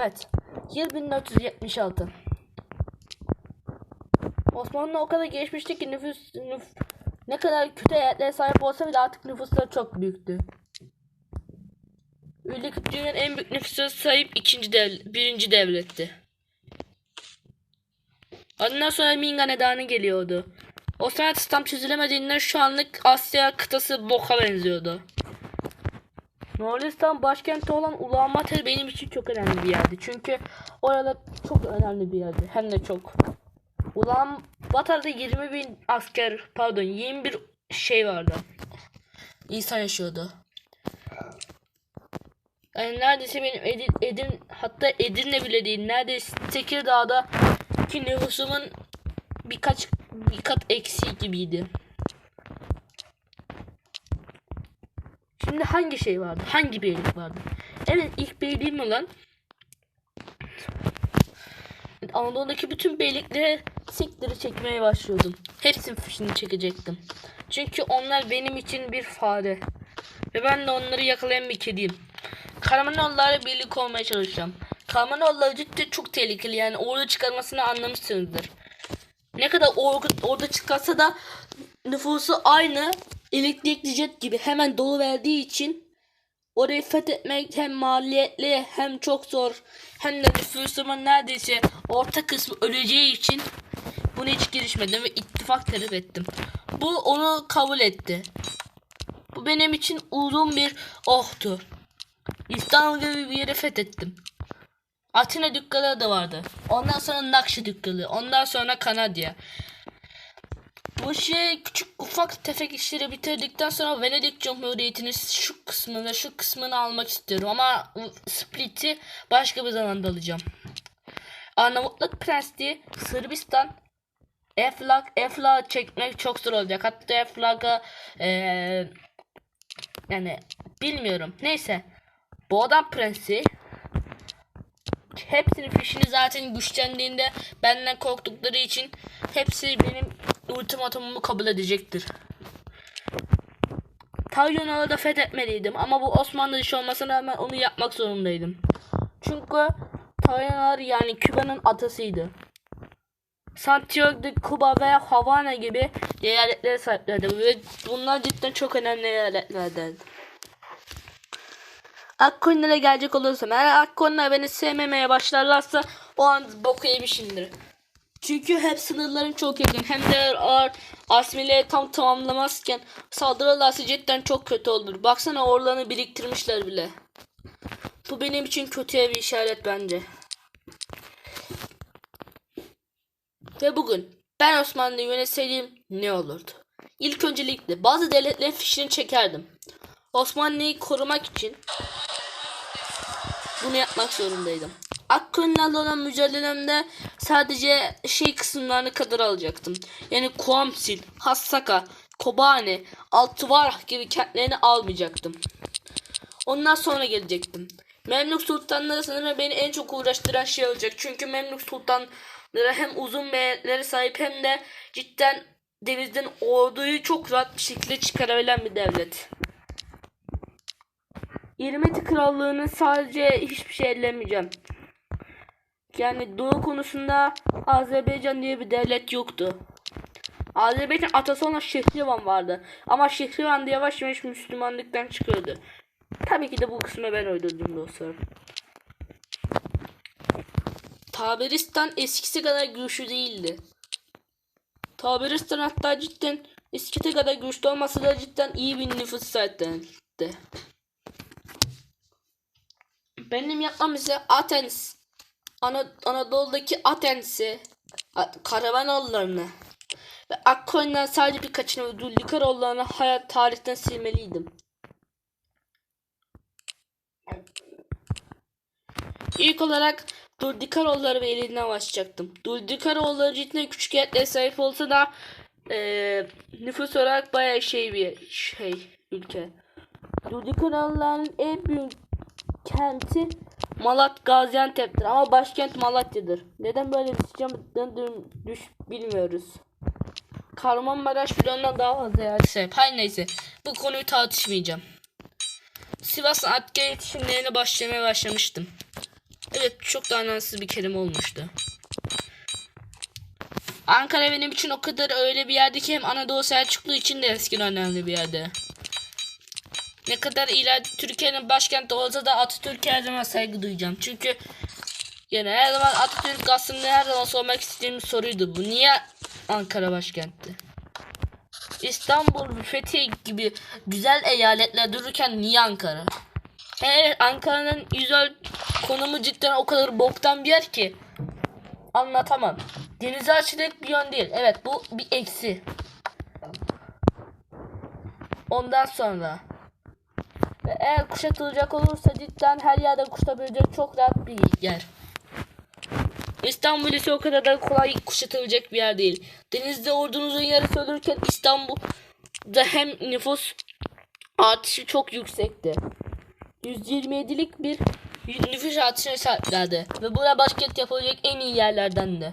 Evet. Yıl 1476. Osmanlı o kadar gelişmişti ki nüfus, nüf, ne kadar kötü eyaletlere sahip olsa bile artık nüfusları çok büyüktü. Ülke dünyanın en büyük nüfusa sahip ikinci devlet, birinci devletti. Ondan sonra Ming Hanedanı geliyordu. Osmanlı tam çözülemediğinden şu anlık Asya kıtası boka benziyordu. Moğolistan başkenti olan Ulaanbaatar benim için çok önemli bir yerdi. Çünkü orada çok önemli bir yerdi. Hem de çok. Ulaanbaatar'da 20 bin asker pardon 21 şey vardı. İnsan yaşıyordu. Yani neredeyse benim Edin, Edin hatta Edirne bile değil. Neredeyse Tekirdağ'da ki nüfusumun birkaç bir kat eksiği gibiydi. Şimdi hangi şey vardı? Hangi beylik vardı? Evet ilk beyliğim olan Anadolu'daki bütün beylikleri sikleri çekmeye başlıyordum. Hepsinin fişini çekecektim. Çünkü onlar benim için bir fare. Ve ben de onları yakalayan bir kediyim. Karamanoğullarla birlik olmaya çalışacağım. Karamanoğulları cidden çok tehlikeli yani orada çıkarmasını anlamışsınızdır. Ne kadar orada, orada çıkarsa da nüfusu aynı elektrikli jet gibi hemen dolu verdiği için orayı fethetmek hem maliyetli hem çok zor hem de nüfusumun neredeyse orta kısmı öleceği için bunu hiç girişmedim ve ittifak talep ettim. Bu onu kabul etti. Bu benim için uzun bir ohtu. İstanbul gibi bir yeri fethettim. Atina dükkanı da vardı. Ondan sonra Nakşi dükkanı. Ondan sonra Kanadya. Bu şey küçük ufak tefek işleri bitirdikten sonra Venedik Cumhuriyeti'nin şu kısmını şu kısmını almak istiyorum ama Split'i başka bir zamanda alacağım. Arnavutluk Prensliği Sırbistan Eflak Eflak çekmek çok zor olacak. Hatta Eflak'a eee yani bilmiyorum. Neyse. Boğdan Prensi hepsinin fişini zaten güçlendiğinde benden korktukları için hepsi benim ultimatumumu kabul edecektir. Tayyona'yı da fethetmeliydim ama bu Osmanlı dışı olmasına rağmen onu yapmak zorundaydım. Çünkü Tayyonalar yani Küba'nın atasıydı. Santiago de Cuba ve Havana gibi eyaletlere sahiplerdi ve bunlar cidden çok önemli eyaletlerdi. Akkoyunlara gelecek olursam eğer Akkoyunlar beni sevmemeye başlarlarsa o an boku yemişimdir. Çünkü hep sınırların çok yakın. Hem de ağır asimileyi tam tamamlamazken saldırırlarsa cidden çok kötü olur. Baksana orlarını biriktirmişler bile. Bu benim için kötüye bir işaret bence. Ve bugün ben Osmanlı'yı yönetseydim ne olurdu? İlk öncelikle bazı devletlerin fişini çekerdim. Osmanlı'yı korumak için bunu yapmak zorundaydım. Akkoyunlarla olan mücadelemde sadece şey kısımlarını kadar alacaktım. Yani Kuamsil, Hassaka, Kobane, Altıvarah gibi kentlerini almayacaktım. Ondan sonra gelecektim. Memlük sultanları sanırım beni en çok uğraştıran şey olacak. Çünkü Memlük sultanları hem uzun beyetlere sahip hem de cidden denizden orduyu çok rahat bir şekilde çıkarabilen bir devlet. İrmeti Krallığı'nın sadece hiçbir şey ellemeyeceğim. Yani Doğu konusunda Azerbaycan diye bir devlet yoktu. Azerbaycan atası olan Şehrivan vardı. Ama Şehrivan da yavaş yavaş Müslümanlıktan çıkıyordu. Tabii ki de bu kısmı ben uydurdum dostlar. Taberistan eskisi kadar güçlü değildi. Taberistan hatta cidden eskisi kadar güçlü olmasa da cidden iyi bir nüfus sahipti. Benim yapmam ise Athens. Ana, Anadolu'daki Athens'i, A- Karavanoğullarını ve Akkoyun'dan sadece birkaçını ve Dulikaroğullarını hayat tarihten silmeliydim. İlk olarak Durdikaroğulları ve elinden başlayacaktım. Durdikaroğulları cidden küçük yetlere sahip olsa da eee, nüfus olarak bayağı şey bir şey ülke. Durdikaroğulların en büyük kenti Malat Gaziantep'tir ama başkent Malatya'dır. Neden böyle düşüneceğim düş bilmiyoruz. Kahramanmaraş bile ondan daha fazla yer. Her neyse bu konuyu tartışmayacağım. Sivas asker yetişimlerine başlamaya başlamıştım. Evet çok da anlamsız bir kelime olmuştu. Ankara benim için o kadar öyle bir yerdi ki hem Anadolu Selçuklu için de eskiden önemli bir yerde. Ne kadar ileride Türkiye'nin başkenti olsa da Atatürk'e her zaman saygı duyacağım. Çünkü yani her zaman Atatürk aslında her zaman sormak istediğim soruydu bu. Niye Ankara başkentti? İstanbul, Fethiye gibi güzel eyaletler dururken niye Ankara? Evet Ankara'nın yüzöl konumu cidden o kadar boktan bir yer ki anlatamam. Denize açılık bir yön değil. Evet bu bir eksi. Ondan sonra ve eğer kuşatılacak olursa cidden her yerde kuşatabilecek çok rahat bir yer. İstanbul ise o kadar da kolay kuşatılacak bir yer değil. Denizde ordunuzun yarısı ölürken İstanbul'da hem nüfus artışı çok yüksekti. 127'lik bir nüfus artışına sahiplerdi. Ve buna başkent yapılacak en iyi yerlerden de.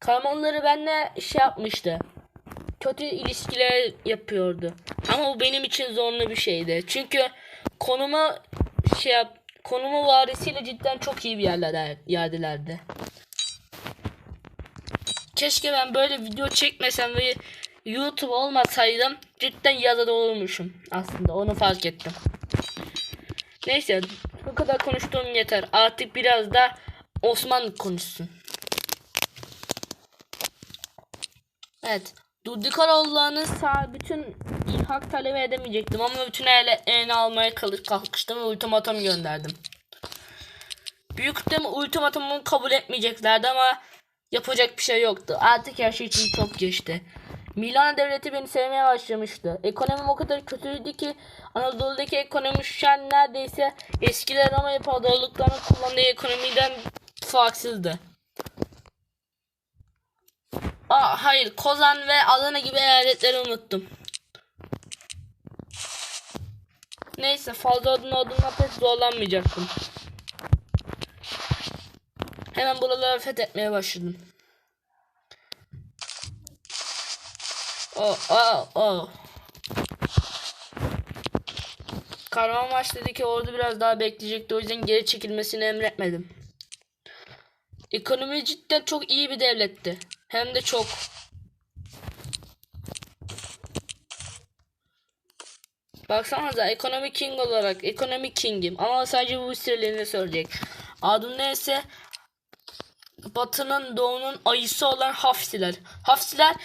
Karamanları benimle şey yapmıştı. Kötü ilişkiler yapıyordu. Ama bu benim için zorlu bir şeydi. Çünkü konuma şey yap, konumu varisiyle cidden çok iyi bir yerler yerdilerdi. Keşke ben böyle video çekmesem ve YouTube olmasaydım cidden yazıda olurmuşum aslında onu fark ettim. Neyse bu kadar konuştuğum yeter. Artık biraz da Osman konuşsun. Evet. Dudikaroğullarının sağ bütün hak talep edemeyecektim ama bütün eyaletlerini almaya kalk- kalkıştım ve ultimatum gönderdim. Büyük ihtimalle ultimatumu kabul etmeyeceklerdi ama yapacak bir şey yoktu. Artık her şey için çok geçti. Milan devleti beni sevmeye başlamıştı. Ekonomim o kadar kötüydü ki Anadolu'daki ekonomi şu an neredeyse eskiler Roma İmparatorluklarının kullandığı ekonomiden farksızdı. Aa, hayır Kozan ve Adana gibi eyaletleri unuttum. Neyse fazla adın adına pek zorlanmayacaktım. Hemen buraları fethetmeye başladım. Oh oh oh. Kahramanmaraş'taki ordu biraz daha bekleyecekti. O yüzden geri çekilmesini emretmedim. Ekonomi cidden çok iyi bir devletti. Hem de çok. Baksanıza ekonomi king olarak ekonomi kingim ama sadece bu sırlarını söyleyecek. Adımda ise batının doğunun ayısı olan Hafsiler. Hafsiler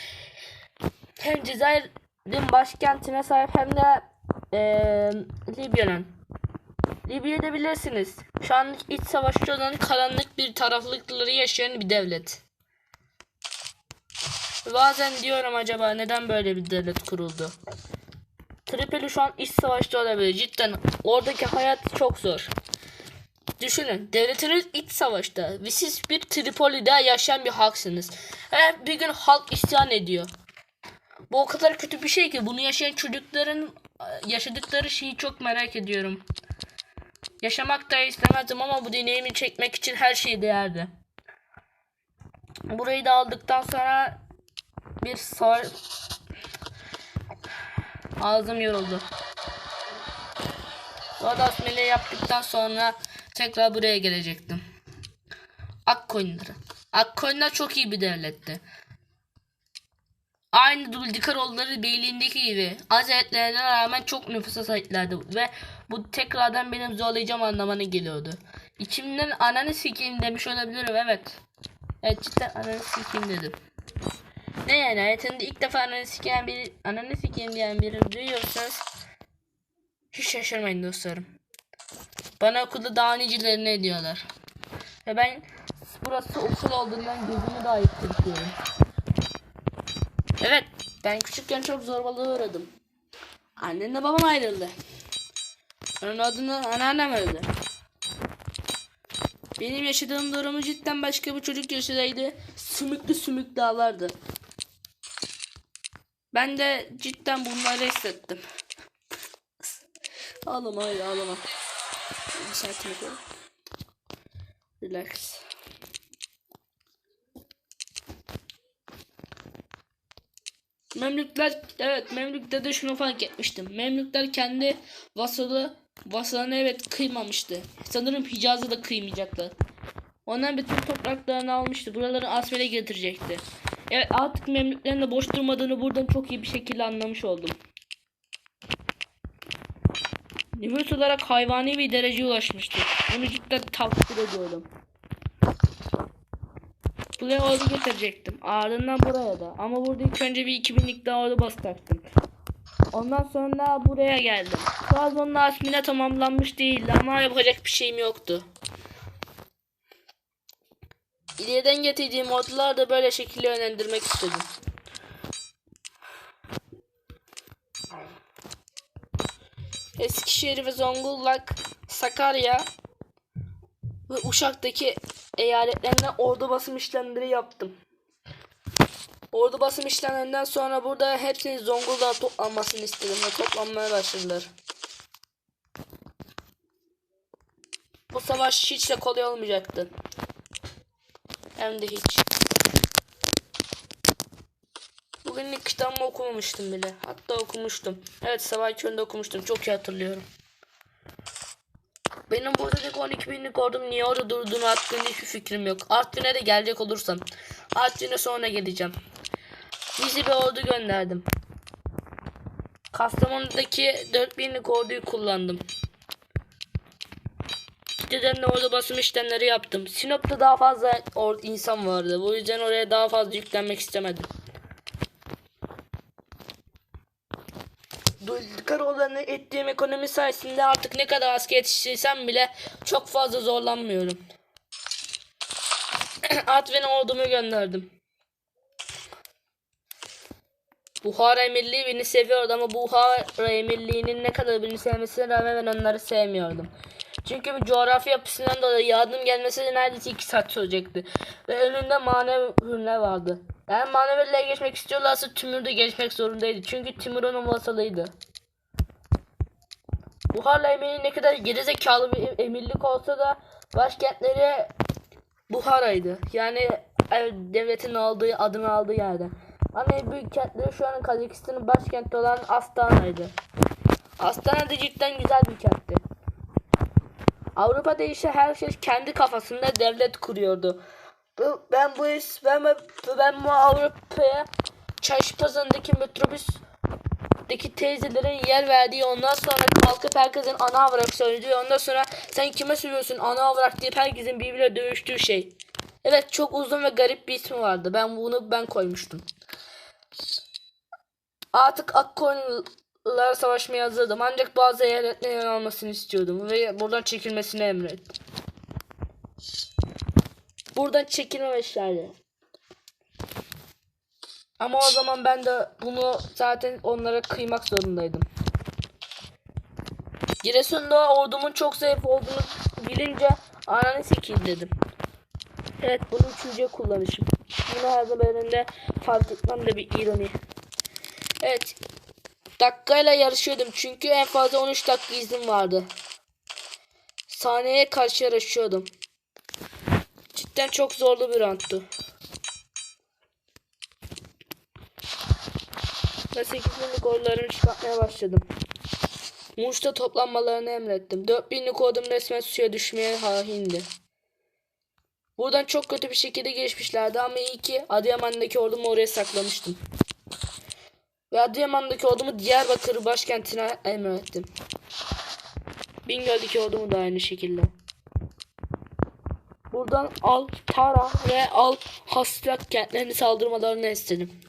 hem Cezayir'in başkentine sahip hem de eee Libya'nın. Libya'da bilirsiniz. Şu an iç savaşçı olan karanlık bir taraflıkları yaşayan bir devlet. Bazen diyorum acaba neden böyle bir devlet kuruldu? Tripoli şu an iç savaşta olabilir. Cidden oradaki hayat çok zor. Düşünün devletiniz iç savaşta ve siz bir Tripoli'de yaşayan bir halksınız. Ve bir gün halk isyan ediyor. Bu o kadar kötü bir şey ki bunu yaşayan çocukların e, yaşadıkları şeyi çok merak ediyorum. Yaşamak da istemezdim ama bu deneyimi çekmek için her şey değerdi. Burayı da aldıktan sonra bir sor ağzım yoruldu. Rodas Mele yaptıktan sonra tekrar buraya gelecektim. Akkoyunları. Akkoyunlar çok iyi bir devletti. Aynı Duldikaroğulları beyliğindeki gibi az etlerine rağmen çok nüfusa sahiplerdi ve bu tekrardan benim zorlayacağım anlamına geliyordu. İçimden ananı sikeyim demiş olabilirim evet. Evet cidden ananı sikeyim dedim. Ne yani hayatında ilk defa ananı sikeyim biri, ananı sikeyim diyen biri duyuyorsanız hiç şaşırmayın dostlarım. Bana okulda daha nicilerini ediyorlar. Ve ben burası okul olduğundan gözümü daha yıktıyorum. Evet, ben küçükken çok zorbalığa uğradım. Annemle babam ayrıldı. Onun adını anneannem öldü. Benim yaşadığım durumu cidden başka bir çocuk yaşasaydı sümüklü sümüklü ağlardı. Ben de cidden bunları hissettim. ağlama hayır ağlama. Bir saatini koy. Relax. Memlükler evet Memlük'te de şunu fark etmiştim. Memlükler kendi vasalı Vasalını evet kıymamıştı. Sanırım Hicaz'ı da kıymayacaktı. Ondan bütün topraklarını almıştı. Buraları Asfel'e getirecekti. Evet artık Memlüklerin de boş durmadığını buradan çok iyi bir şekilde anlamış oldum. Nüfus olarak hayvani bir dereceye ulaşmıştı. Bunu cidden takdir ediyorum. Buraya ordu getirecektim. Ardından buraya da. Ama burada ilk önce bir 2000'lik daha ordu basacaktım. Ondan sonra buraya geldim. Trabzon'un asmine tamamlanmış değildi ama yapacak bir şeyim yoktu. İleriden getirdiğim orduları da böyle şekilde yönlendirmek istedim. Eskişehir ve Zonguldak, Sakarya ve Uşak'taki eyaletlerine ordu basım işlemleri yaptım. Ordu basım işlemlerinden sonra burada hepsinin Zonguldak'a toplanmasını istedim ve toplanmaya başladılar. Bu savaş hiç de kolay olmayacaktı. Hem de hiç. Bugünlük kitabımı okumamıştım bile. Hatta okumuştum. Evet sabah köründe okumuştum. Çok iyi hatırlıyorum. Benim buradaki 12 binlik ordum niye orada durduğunu hakkında hiçbir fikrim yok. Artvin'e de gelecek olursam. Artvin'e sonra geleceğim. Bizi bir ordu gönderdim. Kastamonu'daki 4000'lik orduyu kullandım. Gidedenle orada basım işlemleri yaptım. Sinop'ta daha fazla insan vardı. Bu yüzden oraya daha fazla yüklenmek istemedim. Dulkaroğlan'ı ettiğim ekonomi sayesinde artık ne kadar asker yetiştirsem bile çok fazla zorlanmıyorum. Artvin'e ordumu gönderdim. Buhara Emirliği beni seviyordu ama Buhara Emirliği'nin ne kadar beni sevmesine rağmen ben onları sevmiyordum. Çünkü bir coğrafya yapısından dolayı yardım gelmesi de neredeyse 2 saat sürecekti. Ve önünde manevi ürünler vardı. Yani maneviyle geçmek istiyorlarsa Timur da geçmek zorundaydı. Çünkü Timur onun vasalıydı. Buharla Emirliği ne kadar gerizekalı bir emirlik olsa da başkentleri Buhara'ydı. Yani devletin aldığı adını aldığı yerde. En büyük kentleri şu an Kazakistan'ın başkenti olan Astana'ydı. Astana da cidden güzel bir kentti. Avrupa'da ise her şey kendi kafasında devlet kuruyordu. Ben bu is- ben ben bu Avrupa'ya çarşı pazarındaki metrobüsteki teyzelerin yer verdiği ondan sonra kalkıp herkesin ana avrak söylediği ondan sonra sen kime söylüyorsun ana avrak deyip herkesin birbirine dövüştüğü şey. Evet çok uzun ve garip bir ismi vardı. Ben bunu ben koymuştum. Artık Akkoyunlular savaşmaya hazırdım. Ancak bazı eyaletlerin almasını istiyordum. Ve buradan çekilmesini emrettim. Buradan çekilme vesaire. Ama o zaman ben de bunu zaten onlara kıymak zorundaydım. Giresun'da ordumun çok zayıf olduğunu bilince ananı sikeyim dedim. Evet bunu üçüncüye kullanışım. Bunu her seferinde fark etmem de bir ironi. Evet. Dakikayla yarışıyordum çünkü en fazla 13 dakika iznim vardı. Saniyeye karşı yarışıyordum. Cidden çok zorlu bir roundtu. Ve 8 binlik çıkartmaya başladım. Muş'ta toplanmalarını emrettim. 4000'lik ordum resmen suya düşmeye hahindi. Buradan çok kötü bir şekilde geçmişlerdi ama iyi ki Adıyaman'daki ordumu oraya saklamıştım. Ve Adıyaman'daki ordumu Diyarbakır başkentine emrettim. Bingöl'deki ordumu da aynı şekilde. Buradan Al Tara ve Al Hasrak kentlerini saldırmalarını istedim.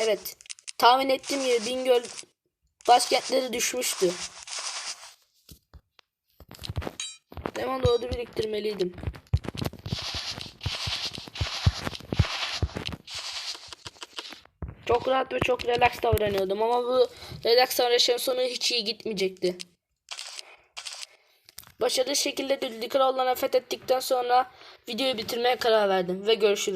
Evet. Tahmin ettiğim gibi Bingöl başkentleri düşmüştü. Hemen ordu biriktirmeliydim. Çok rahat ve çok relax davranıyordum ama bu relax davranışın sonu hiç iyi gitmeyecekti. Başarılı şekilde Düldükür Kral'la fethettikten sonra videoyu bitirmeye karar verdim ve görüşürüz.